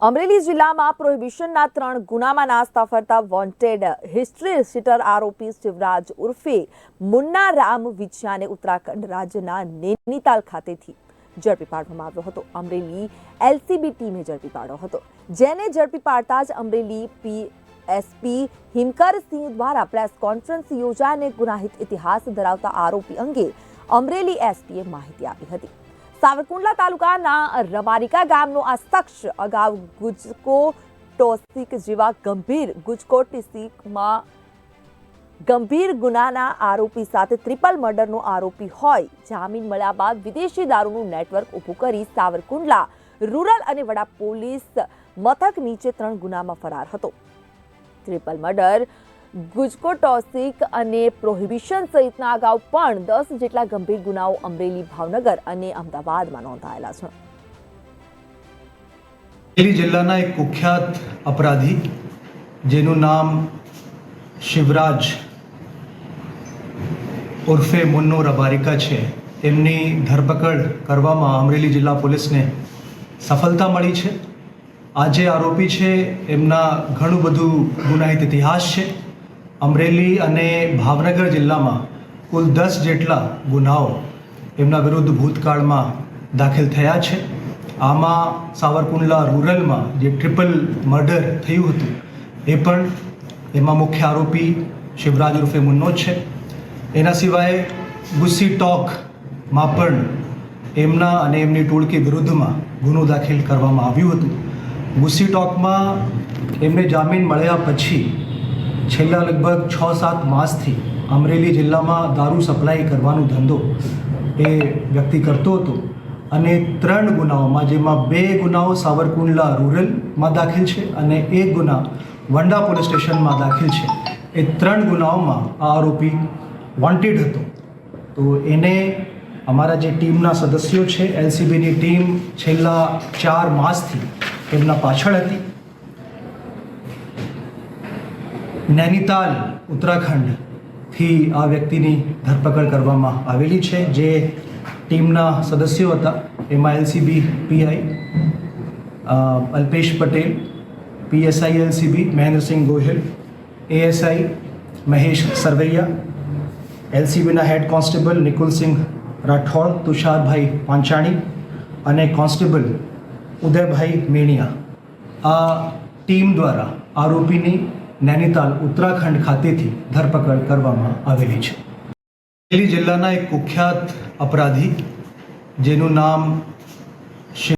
અમરેલી જિલ્લામાં પ્રોહિબિશનના ત્રણ ગુનામાં નાસ્તા ફરતા વોન્ટેડ હિસ્ટ્રી શીટર આરોપી શિવરાજ ઉર્ફે મુન્ના રામ વિછિયાને ઉત્તરાખંડ રાજ્યના નૈનીતાલ ખાતેથી ઝડપી પાડવામાં આવ્યો હતો. અમરેલી એલસીબી ટીમે ઝડપી પાડ્યો હતો. જેને ઝડપી પાડતા જ અમરેલી પી એસપી હિમકરસિંહ દ્વારા પ્રેસ કોન્ફરન્સ યોજાઈને ગુનાહિત ઇતિહાસ ધરાવતા આરોપી અંગે અમરેલી એસપીએ માહિતી આપી હતી. સાવરકુંડલા તાલુકાના રબારિકા ગામનો આ શખ્સ અગાઉ ગુજકો ટોસિક જેવા ગંભીર ગુજકો ટીસીકમાં ગંભીર ગુનાના આરોપી સાથે ટ્રિપલ મર્ડરનો આરોપી હોય. જામીન મળ્યા બાદ વિદેશી દારૂનું નેટવર્ક ઊભું કરી સાવરકુંડલા રૂરલ અને વડા પોલીસ મથક નીચે ત્રણ ગુનામાં ફરાર હતો. ટ્રિપલ મર્ડર ગુજકો ટોસિક અને પ્રોહિબિશન સહિતના અગાઉ પણ દસ જેટલા ગંભીર ગુનાઓ અમરેલી ભાવનગર અને અમદાવાદમાં નોંધાયેલા છે. અમરેલી જિલ્લાના એક કુખ્યાત અપરાધી, જેનું નામ શિવરાજ ઉર્ફે મુન્નો રબારિકા છે. તેમની ધરપકડ કરવામાં અમરેલી જિલ્લા પોલીસને સફળતા મળી છે. આ જે આરોપી છે, એમના ઘણું બધું ગુનાહિત ઇતિહાસ છે. અમરેલી અને ભાવનગર જિલ્લામાં કુલ દસ જેટલા ગુનાઓ એમના વિરુદ્ધ ભૂતકાળમાં દાખલ થયા છે. આમાં સાવરકુંડલા રૂરલમાં જે ટ્રિપલ મર્ડર થયું હતું, એ પણ એમાં મુખ્ય આરોપી શિવરાજ ઉર્ફે મુન્નો છે. એના સિવાય ગુસ્સી ટોકમાં પણ એમના અને એમની ટોળકી વિરુદ્ધમાં ગુનો દાખલ કરવામાં આવ્યું હતું. ગુસ્સી ટોકમાં એમને જામીન મળ્યા પછી છેલ્લા લગભગ છ સાત માસથી અમરેલી જિલ્લામાં દારૂ સપ્લાય કરવાનો ધંધો એ વ્યક્તિ કરતો હતો અને ત્રણ ગુનાઓમાં, જેમાં બે ગુનાઓ સાવરકુંડલા રૂરલમાં દાખલ છે અને એક ગુના વંડા પોલીસ સ્ટેશનમાં દાખલ છે. એ ત્રણ ગુનાઓમાં આ આરોપી વોન્ટેડ હતો. તો એને અમારા જે ટીમના સદસ્યો છે, એલસીબીની ટીમ છેલ્લા ચાર માસથી એમના પાછળ હતી. નૈનીતાલ ઉત્તરાખંડથી આ વ્યક્તિની ધરપકડ કરવામાં આવેલી છે, જે ટીમના સદસ્યો હતા, એમાં LCB PI Alpesh Patel PSI LCB, Mahendrasinh Gohil ASI Mahesh Sarvaiya, એલસીબીના head constable Nikulsinh Rathod, Tusharbhai Panchani અને કોન્સ્ટેબલ ઉદયભાઈ મેણિયા આ ટીમ દ્વારા આરોપીની નૈનીતાલ ઉત્તરાખંડ ખાતેથી ધરપકડ કરવામાં આવેલી છે. અમરેલી જિલ્લાના એક કુખ્યાત અપરાધી જેનું નામ